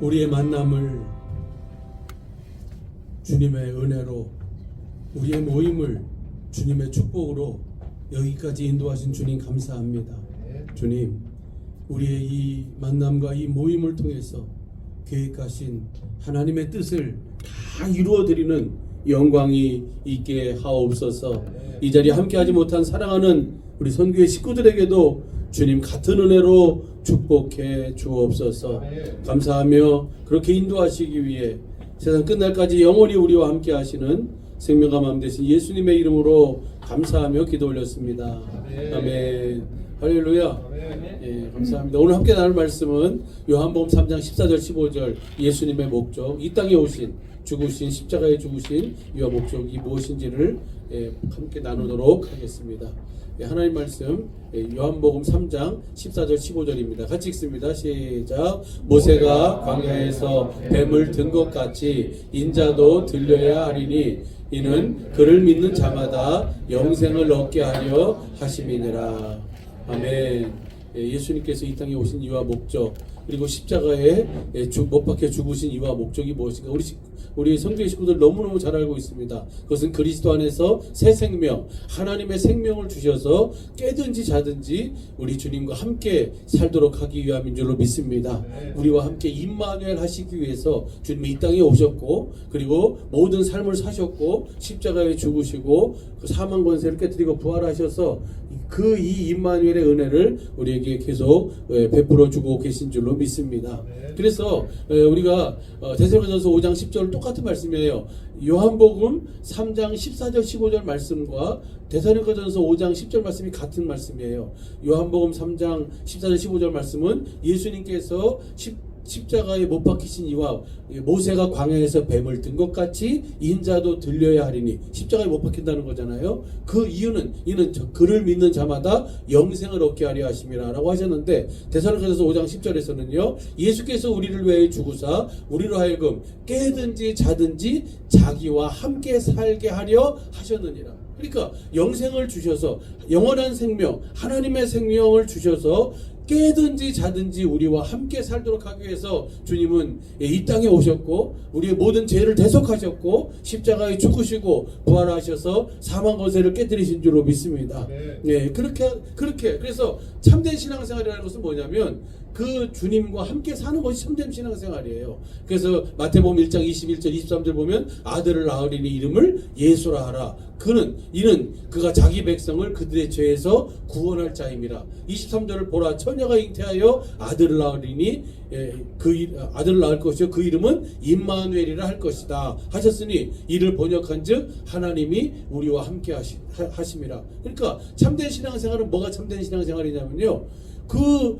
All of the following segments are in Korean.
우리의 만남을 주님의 은혜로 우리의 모임을 주님의 축복으로 여기까지 인도하신 주님 감사합니다. 주님, 우리의 이 만남과 이 모임을 통해서 계획하신 하나님의 뜻을 다 이루어 드리는 영광이 있게 하옵소서. 이 자리에 함께하지 못한 사랑하는 우리 선교의 식구들에게도 주님 같은 은혜로 축복해 주옵소서. 감사하며 그렇게 인도하시기 위해 세상 끝날까지 영원히 우리와 함께 하시는 생명과 마음 되신 예수님의 이름으로 감사하며 기도 올렸습니다. 아멘. 할렐루야. 예, 감사합니다. 오늘 함께 나눌 말씀은 요한복음 3장 14절 15절 예수님의 목적, 이 땅에 오신 죽으신 십자가에 죽으신 이와 목적이 무엇인지를 예, 함께 나누도록 하겠습니다. 예, 하나님 말씀 예, 요한복음 3장 14절 15절입니다. 같이 읽습니다. 시작. 모세가 광야에서 뱀을 든 것 같이 인자도 들려야 하리니 이는 그를 믿는 자마다 영생을 얻게 하려 하심이니라. 아멘. 예, 예수님께서 이 땅에 오신 이유와 목적 그리고 십자가에 예, 주- 못 박혀 죽으신 이유와 목적이 무엇인가 우리 식- 우리 성도의 식구들 너무너무 잘 알고 있습니다. 그것은 그리스도 안에서 새 생명, 하나님의 생명을 주셔서 깨든지 자든지 우리 주님과 함께 살도록 하기 위함인 줄로 믿습니다. 우리와 함께 임마누엘 하시기 위해서 주님이 이 땅에 오셨고 그리고 모든 삶을 사셨고 십자가에 죽으시고 그 사망 권세를 깨뜨리고 부활하셔서 그 이 임마누엘의 은혜를 우리에게 계속 예, 베풀어 주고 계신 줄로 믿습니다. 그래서 예, 우리가 어, 데살로니가전서 5장 10절 똑같은 말씀이에요. 요한복음 3장 14절 15절 말씀과 데살로니가전서 5장 10절 말씀이 같은 말씀이에요. 요한복음 3장 14절 15절 말씀은 예수님께서 십 십자가에 못 박히신 이와 모세가 광야에서 뱀을 든 것 같이 인자도 들려야 하리니 십자가에 못 박힌다는 거잖아요. 그 이유는 이는 저 그를 믿는 자마다 영생을 얻게 하려 하심이라라고 하셨는데 대사로전서 5장 10절에서는요. 예수께서 우리를 위해 죽으사 우리로 하여금 깨든지 자든지 자기와 함께 살게 하려 하셨느니라. 그러니까 영생을 주셔서 영원한 생명, 하나님의 생명을 주셔서 깨든지 자든지 우리와 함께 살도록 하기 위해서 주님은 이 땅에 오셨고 우리의 모든 죄를 대속하셨고 십자가에 죽으시고 부활하셔서 사망 권세를 깨뜨리신 줄로 믿습니다. 네, 그렇게 그렇게 그래서 참된 신앙생활이라는 것은 뭐냐면 그 주님과 함께 사는 것이 참된 신앙생활이에요. 그래서 마태복음 1장 21절 23절 보면 아들을 낳으리니 이름을 예수라 하라. 그는 이는 그가 자기 백성을 그들의 죄에서 구원할 자임이라. 23절을 보라 처녀가 잉태하여 아들을 낳으리니 예, 그 이- 아들을 낳을 것이요 그 이름은 임마누엘이라 할 것이다 하셨으니 이를 번역한즉 하나님이 우리와 함께 하시, 하- 하심이라. 그러니까 참된 신앙생활은 뭐가 참된 신앙생활이냐면요. 그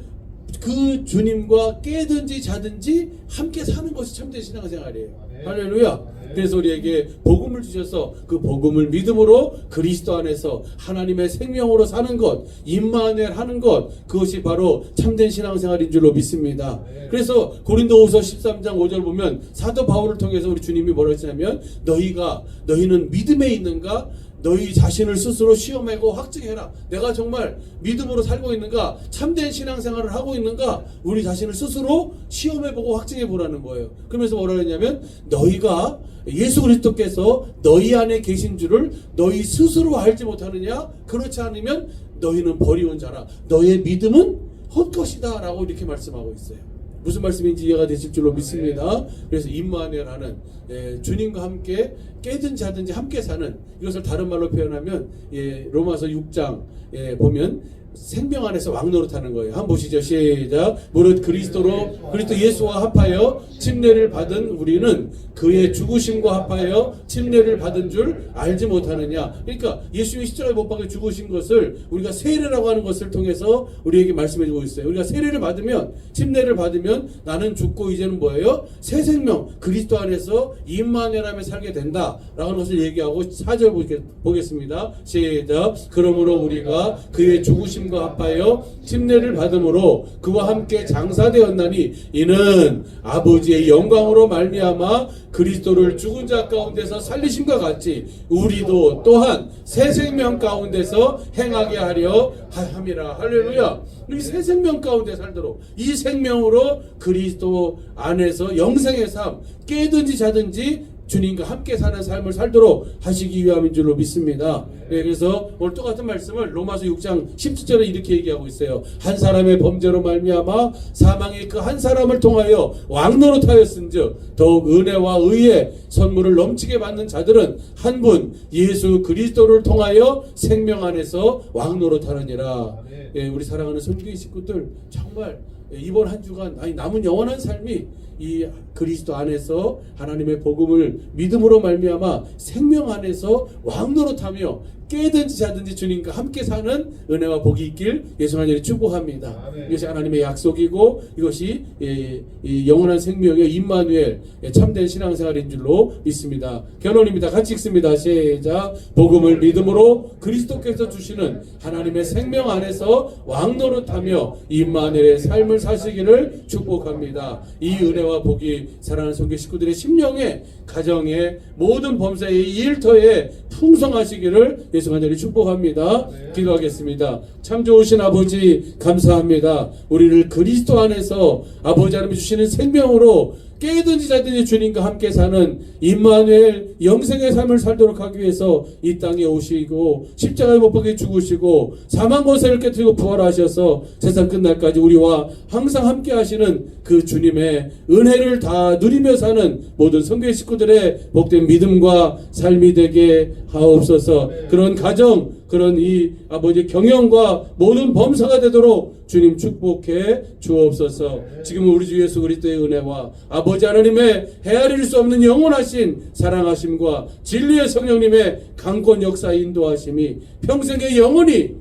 그 주님과 깨든지 자든지 함께 사는 것이 참된 신앙생활이에요. 할렐루야. 그래서 우리에게 복음을 주셔서 그 복음을 믿음으로 그리스도 안에서 하나님의 생명으로 사는 것, 임마누엘 하는 것, 그것이 바로 참된 신앙생활인 줄로 믿습니다. 그래서 고린도후서 13장 5절 보면 사도 바울을 통해서 우리 주님이 뭐라 했냐면 너희가 너희는 믿음에 있는가? 너희 자신을 스스로 시험하고 확증해라. 내가 정말 믿음으로 살고 있는가? 참된 신앙생활을 하고 있는가? 우리 자신을 스스로 시험해보고 확증해보라는 거예요. 그러면서 뭐라 했냐면 너희가 예수 그리스도께서 너희 안에 계신 줄을 너희 스스로 알지 못하느냐? 그렇지 않으면 너희는 버리온 자라. 너의 믿음은 헛것이다. 라고 이렇게 말씀하고 있어요. 무슨 말씀인지 이해가 되실 줄로 믿습니다. 그래서 임마누엘하는 예, 주님과 함께 깨든지 하든지 함께 사는 이것을 다른 말로 표현하면 예, 로마서 6장 예, 보면 생명 안에서 왕노릇하는 거예요. 한번 보시죠. 시작. 무릇 그리스도로 그리스도 예수와 합하여 침례를 받은 우리는 그의 죽으심과 합하여 침례를 받은 줄 알지 못하느냐. 그러니까 예수님이 십자가에 못 박혀 죽으신 것을 우리가 세례라고 하는 것을 통해서 우리에게 말씀해 주고 있어요. 우리가 세례를 받으면 침례를 받으면 나는 죽고 이제는 뭐예요? 새 생명 그리스도 안에서 임마누엘하며 살게 된다라는 것을 얘기하고 4절 보겠습니다. 시작. 그러므로 우리가 그의 죽으심 과 예수님과 합하여 침례를 받음으로 그와 함께 장사되었나니 이는 아버지의 영광으로 말미암아 그리스도를 죽은 자 가운데서 살리심과 같이 우리도 또한 새 생명 가운데서 행하게 하려 함이라. 할렐루야. 우리 새 생명 가운데 살도록 이 생명으로 그리스도 안에서 영생의 삶 깨든지 자든지 주님과 함께 사는 삶을 살도록 하시기 위함인 줄로 믿습니다. 네, 그래서 오늘 똑같은 말씀을 로마서 6장 17절에 이렇게 얘기하고 있어요. 한 사람의 범죄로 말미암아 사망의 그 한 사람을 통하여 왕노릇하였은즉 더욱 은혜와 의의 선물을 넘치게 받는 자들은 한 분 예수 그리스도를 통하여 생명 안에서 왕노릇하느니라. 예, 우리 사랑하는 선교의 식구들 정말 이번 한 주간 아니 남은 영원한 삶이 이 그리스도 안에서 하나님의 복음을 믿음으로 말미암아 생명 안에서 왕노릇하며 깨든지 자든지 주님과 함께 사는 은혜와 복이 있길 예수하나님 축복합니다. 아멘. 이것이 하나님의 약속이고 이것이 예, 이 영원한 생명의 임마누엘 예, 참된 신앙생활인 줄로 믿습니다. 결론입니다. 같이 읽습니다. 시작. 복음을 믿음으로 그리스도께서 주시는 하나님의 생명 안에서 왕노릇하며 임마누엘의 삶을 사시기를 축복합니다. 이 은혜와 복이 사랑하는 성교 식구들의 심령에 가정에 모든 범사의 이 일터에 풍성하시기를 예수 간절히 축복합니다. 네. 기도하겠습니다. 참 좋으신 아버지 감사합니다. 우리를 그리스도 안에서 아버지 하나님 주시는 생명으로 깨든지 자든지 주님과 함께 사는 임마누엘 영생의 삶을 살도록 하기 위해서 이 땅에 오시고 십자가에 못 박혀 죽으시고 사망 권세를 깨뜨리고 부활하셔서 세상 끝날까지 우리와 항상 함께 하시는 그 주님의 은혜를 다 누리며 사는 모든 성교의 식구들의 복된 믿음과 삶이 되게 하옵소서. 그런 가정 그런 이 아버지 경영과 모든 범사가 되도록 주님 축복해 주옵소서. 지금 우리 주 예수 그리스도의 은혜와 아버지 하나님의 헤아릴 수 없는 영원하신 사랑하심과 진리의 성령님의 강권 역사 인도하심이 평생의 영원히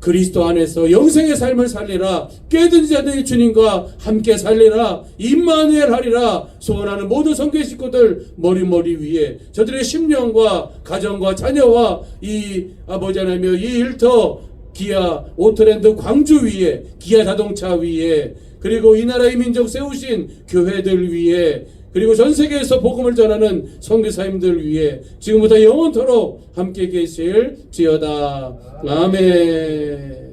그리스도 안에서 영생의 삶을 살리라. 깨든지 자든지 주님과 함께 살리라. 임마누엘 하리라. 소원하는 모든 성교의 식구들 머리머리 위에 저들의 심령과 가정과 자녀와 이 아버지 하나며 이 일터 기아 오토랜드 광주 위에 기아 자동차 위에 그리고 이 나라의 민족 세우신 교회들 위에 그리고 전 세계에서 복음을 전하는 선교사님들 위해 지금부터 영원토록 함께 계실 지어다 아멘.